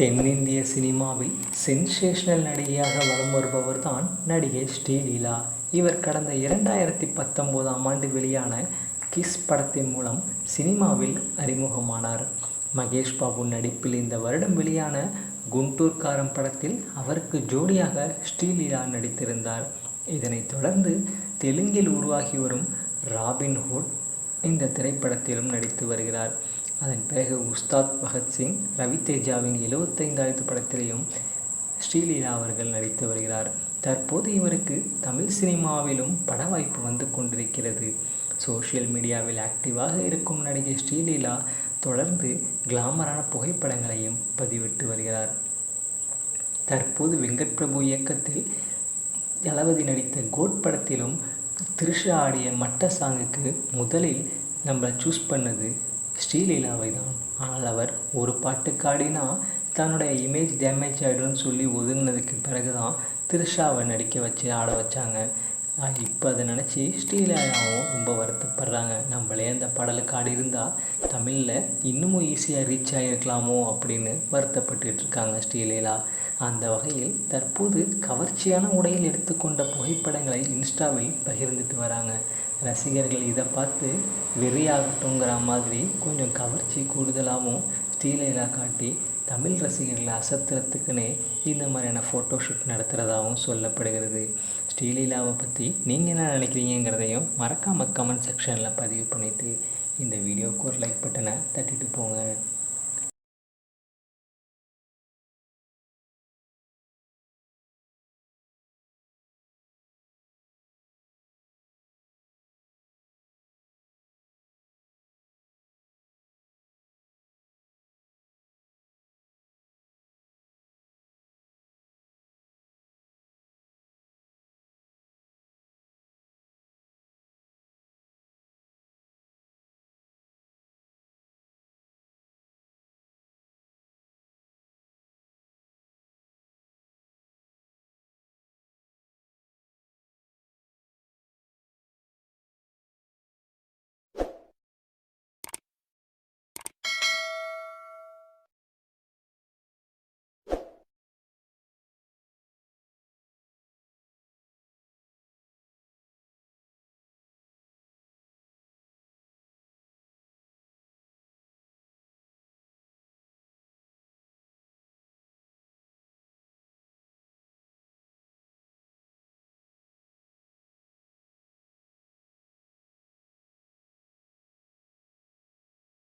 தென்னிந்திய சினிமாவில் சென்சேஷனல் நடிகையாக வலம் வருபவர் தான் நடிகை ஸ்ரீலீலா. இவர் கடந்த இரண்டாயிரத்தி பத்தொம்போதாம் ஆண்டு வெளியான கிஸ் படத்தின் மூலம் சினிமாவில் அறிமுகமானார். மகேஷ் பாபு நடிப்பில் இந்த வருடம் வெளியான குண்டூர்காரம் படத்தில் அவருக்கு ஜோடியாக ஸ்ரீலீலா நடித்திருந்தார். இதனைத் தொடர்ந்து தெலுங்கில் உருவாகி வரும் ராபின்ஹுட் இந்த திரைப்படத்திலும் நடித்து வருகிறார். அதன் பிறகு உஸ்தாத் பகத்சிங் ரவிதேஜாவின் எழுபத்தைந்தாவது படத்திலையும் ஸ்ரீலீலா அவர்கள் நடித்து வருகிறார். தற்போது இவருக்கு தமிழ் சினிமாவிலும் பட வாய்ப்பு வந்து கொண்டிருக்கிறது. சோஷியல் மீடியாவில் ஆக்டிவாக இருக்கும் நடிகை ஸ்ரீலீலா தொடர்ந்து கிளாமரான புகைப்படங்களையும் பதிவிட்டு வருகிறார். தற்போது வெங்கட் பிரபு இயக்கத்தில் தளபதி நடித்த கோட் படத்திலும் திருஷா ஆடிய மட்ட சாங்குக்கு முதலில் நம்மளை சூஸ் பண்ணது ஸ்ரீலீலாவை தான் ஆனால் அவர் ஒரு பாட்டுக்கு ஆடினா தன்னுடைய இமேஜ் டேமேஜ் ஆகிடும்னு சொல்லி ஒதுங்கினதுக்கு பிறகு தான் திருஷாவை நடிக்க வச்சு ஆட வச்சாங்க. இப்போ அதை நினச்சி ஸ்ரீலீலாவும் ரொம்ப வருத்தப்படுறாங்க. நம்மளே அந்த பாடலுக்கு ஆடி இருந்தால் தமிழில் இன்னமும் ஈஸியாக ரீச் ஆகிருக்கலாமோ அப்படின்னு வருத்தப்பட்டுட்டு இருக்காங்க ஸ்ரீலீலா. அந்த வகையில் தற்போது கவர்ச்சியான உடையில் எடுத்துக்கொண்ட புகைப்படங்களை இன்ஸ்டாவில் பகிர்ந்துட்டு வராங்க. ரசிகர்கள் இதை பார்த்து வெறியாகட்டுங்கிற மாதிரி கொஞ்சம் கவர்ச்சி கூடுதலாகவும் ஸ்ரீலீலா காட்டி தமிழ் ரசிகர்களை அசத்துறதுக்குன்னே இந்த மாதிரியான ஃபோட்டோஷூட் நடத்துகிறதாகவும் சொல்லப்படுகிறது. ஸ்ரீலீலாவை பற்றி நீங்கள் என்ன நினைக்கிறீங்கிறதையும் மறக்காமல் கமெண்ட் செக்ஷனில் பதிவு பண்ணிவிட்டு இந்த வீடியோவுக்கு ஒரு லைக் பட்டனை தட்டிட்டு போங்க.